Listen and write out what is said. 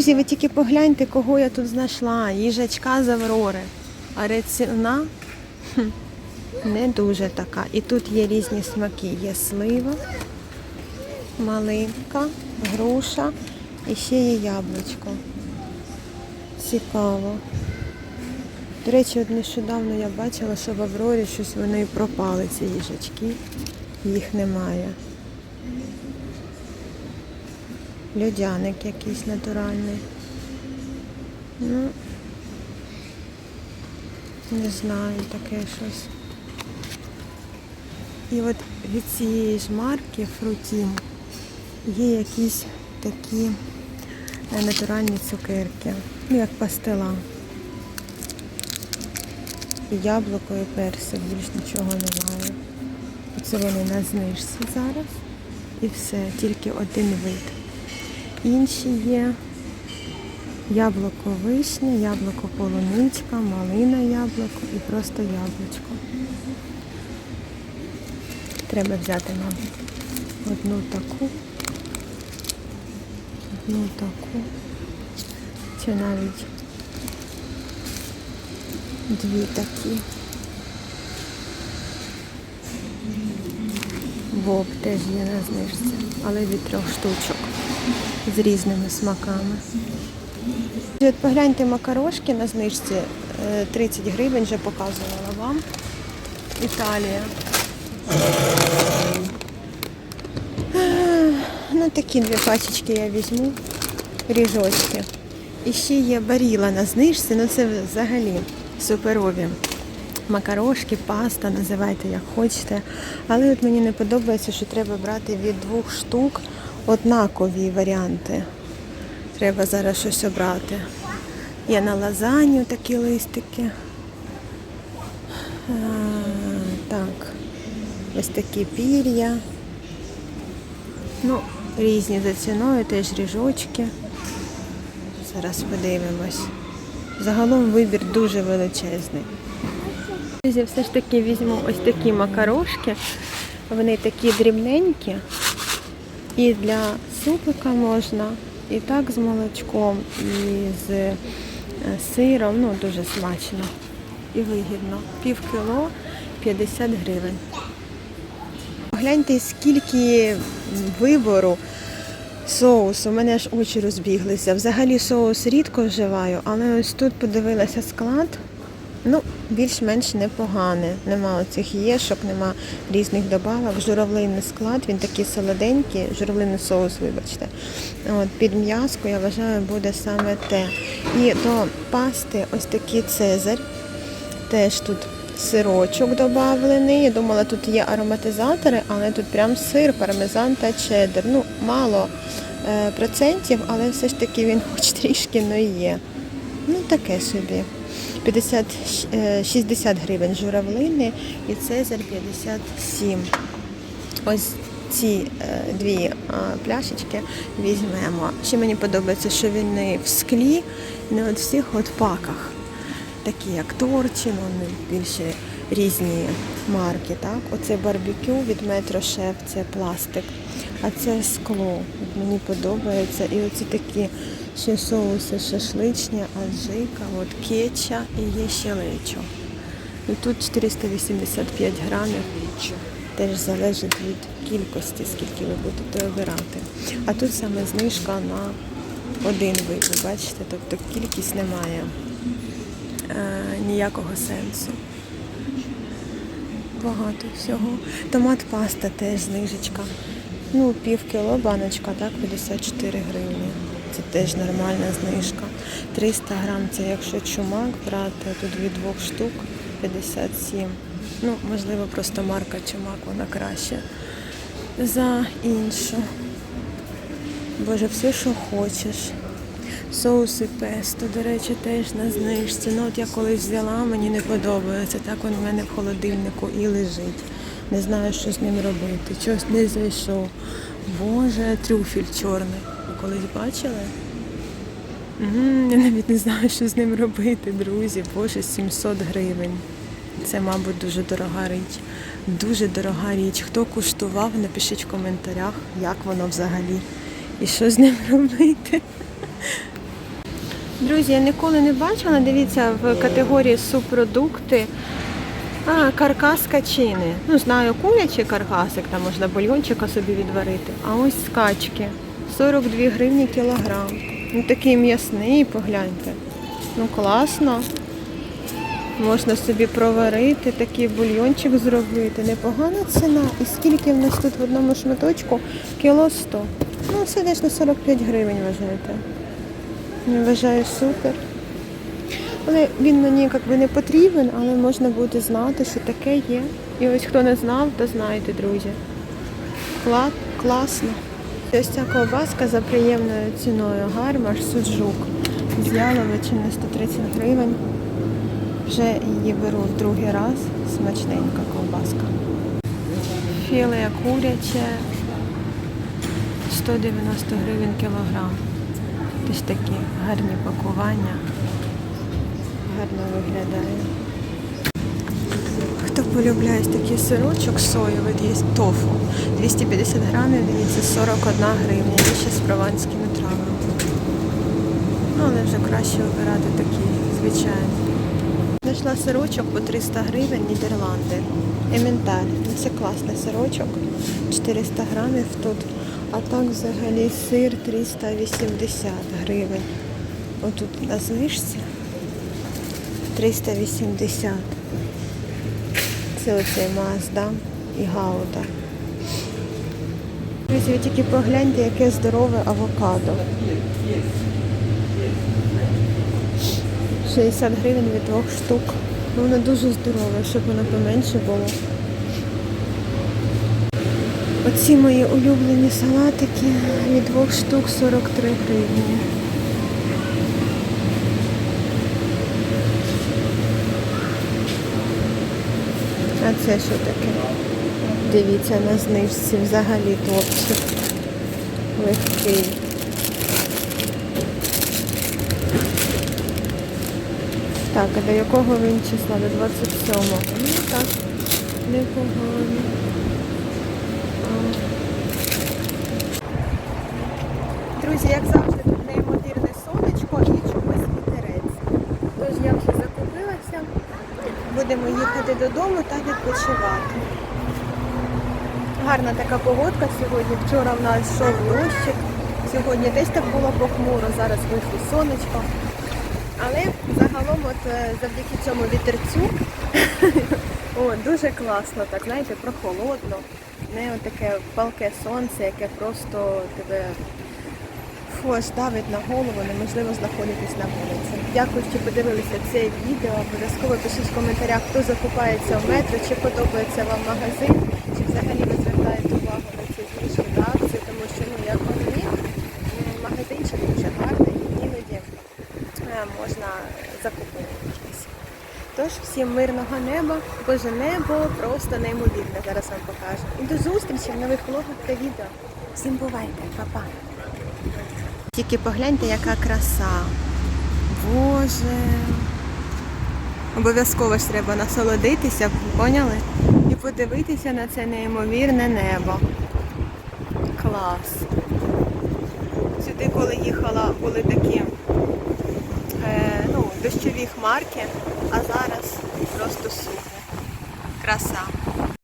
Друзі, ви тільки погляньте, кого я тут знайшла. Їжачка з Аврори. А ціна не дуже така. І тут є різні смаки. Є слива, малинка, груша і ще є яблучко. Цікаво. До речі, от нещодавно я бачила, що в Аврорі щось вони пропали, ці їжачки. Їх немає. Льодяник якийсь натуральний. Ну, не знаю, таке щось. І от від цієї ж марки Фрутін є якісь такі е, натуральні цукерки. Ну, як пастила. І яблуко, і персик, більш нічого немає. Оце вони на знижці зараз. І все, тільки один вид. Інші є яблуко вишня, яблуко полуничка, малина яблуко і просто яблучко. Треба взяти, мабуть, одну таку, одну таку, чи навіть дві такі. Боб теж є на знижці, але від трьох штучок з різними смаками. От погляньте макарошки на знижці е, 30 гривень, вже показувала вам. Італія. Е, Ну, такі дві пачечки я візьму, ріжочки. І ще є баріла на знижці, ну це взагалі суперові. Макарошки, паста, називайте як хочете. Але от мені не подобається, що треба брати від двох штук однакові варіанти. Треба зараз щось обрати. Є на лазанью такі листики. А, так, ось такі пір'я. Ну, різні за ціною, теж ріжочки. Зараз подивимось. Загалом вибір дуже величезний. Друзі, все ж таки візьму ось такі макарошки. Вони такі дрібненькі. І для супика можна, і так з молочком, і з е, сиром. Ну, дуже смачно і вигідно. Пів кіло 50 гривень. Гляньте, скільки вибору соусу. У мене аж очі розбіглися. Взагалі соус рідко вживаю, але ось тут подивилася склад. Ну, більш-менш непоганий. Нема оцих єшок, нема різних добавок. Журавлинний склад, він такий солоденький, журавлинний соус, вибачте. От, під м'язко, я вважаю, буде саме те. І до пасти ось такий цезарь. Теж тут сирочок додавлений. Я думала, тут є ароматизатори, але тут прям сир, пармезан та чеддер. Ну, мало е, процентів, але все ж таки він хоч трішки но є. Ну, таке собі. 50, е, 60 гривень журавлини і цезар 57. Ось ці е, дві пляшечки візьмемо. Ще мені подобається, що він в склі, не от всіх от паках. Такі як Торчин, вони більше різні марки. Так? Оце барбекю від Метро Шеф, це пластик. А це скло. Мені подобається. І оці такі ще соуси шашличні, аджика, от кетча і є ще лечо. І тут 485 грамів. Теж залежить від кількості, скільки ви будете обирати. А тут саме знижка на один вид, ви бачите, тобто кількість немає е, ніякого сенсу. Багато всього. Томат паста теж знижечка. Ну, пів кіло баночка, так, 54 гривні. Це теж нормальна знижка. 300 грам це якщо чумак брати, тут від двох штук 57. Ну, можливо, просто марка чумак, вона краще за іншу. Боже, все, що хочеш. Соуси песто, до речі, теж на знижці. Ну от я колись взяла, мені не подобається. Так він в мене в холодильнику і лежить. Не знаю, що з ним робити. Щось не зайшов. Боже, трюфель чорний. Ви колись бачили? Я навіть не знаю, що з ним робити, друзі. Боже, 700 гривень. Це, мабуть, дуже дорога річ. Дуже дорога річ. Хто куштував, напишіть в коментарях, як воно взагалі. І що з ним робити. Друзі, я ніколи не бачила, дивіться, в категорії субпродукти. А, каркас качини. Ну, знаю, курячий каркасик, там можна бульйончика собі відварити. А ось скачки. 42 гривні кілограм. Ну такий м'ясний, погляньте. Ну класно. Можна собі проварити, такий бульйончик зробити. Непогана ціна. І скільки в нас тут в одному шматочку? Кіло 100. Ну, це десь на 45 гривень вважаєте. Я вважаю супер. Але він мені якби не потрібен, але можна буде знати, що таке є. І ось хто не знав, то знаєте, друзі. Клад, класно. Ось ця ковбаска за приємною ціною. Гармаш, суджук. З яловичини 130 гривень. Вже її беру в другий раз. Смачненька ковбаска. Філе куряче 190 гривень кілограм. Ось такі гарні пакування. Гарно виглядає. Хто полюбляє такий сирочок соєвий, є тофу. 250 грамів, дивіться, 41 гривня. Є ще з прованськими травами. Ну, але вже краще обирати такі, звичайні. Знайшла сирочок по 300 гривень Нідерланди. Ементаль. Ну, Це класний сирочок. 400 грамів тут. А так взагалі сир 380 гривень. Отут на знижці 380. Це оцей Мазда і Гауда. Друзі, ви тільки погляньте, яке здорове авокадо. 60 гривень від двох штук. Ну, воно дуже здорове, щоб воно поменше було. Оці мої улюблені салатики від двох штук 43 гривні. А це що таке? Дивіться, на знижці взагалі топчик. Легкий. Так, а до якого він числа? До 27-го. Ну так, непогано. Друзі, як завжди, тут неймовірне сонечко і чомусь вітерець. Тож я вже закупилася. Будемо їхати додому та відпочивати. Гарна така погодка сьогодні. Вчора в нас йшов дощик. Сьогодні десь так було похмуро, зараз вийшло сонечко. Але загалом, от е, завдяки цьому вітерцю, о, дуже класно, так знаєте, прохолодно. Не таке палке сонце, яке просто тебе фу, давить на голову, неможливо знаходитись на вулиці. Дякую, що подивилися це відео. Обов'язково пишіть в коментарях, хто закупається в метро, чи подобається вам магазин, чи взагалі ви звертаєте увагу на ці знижки та акції, тому що, ну, як по мені, магазинчик дуже гарний, і іноді е, можна закупитись. Тож, всім мирного неба, боже небо просто неймовірне, зараз вам покажу. І до зустрічі в нових влогах та відео. Всім бувайте, па-па! Тільки погляньте, яка краса. Боже. Обов'язково ж треба насолодитися, поняли? І подивитися на це неймовірне небо. Клас. Сюди, коли їхала, були такі е, ну, дощові хмарки, а зараз просто супер. Краса.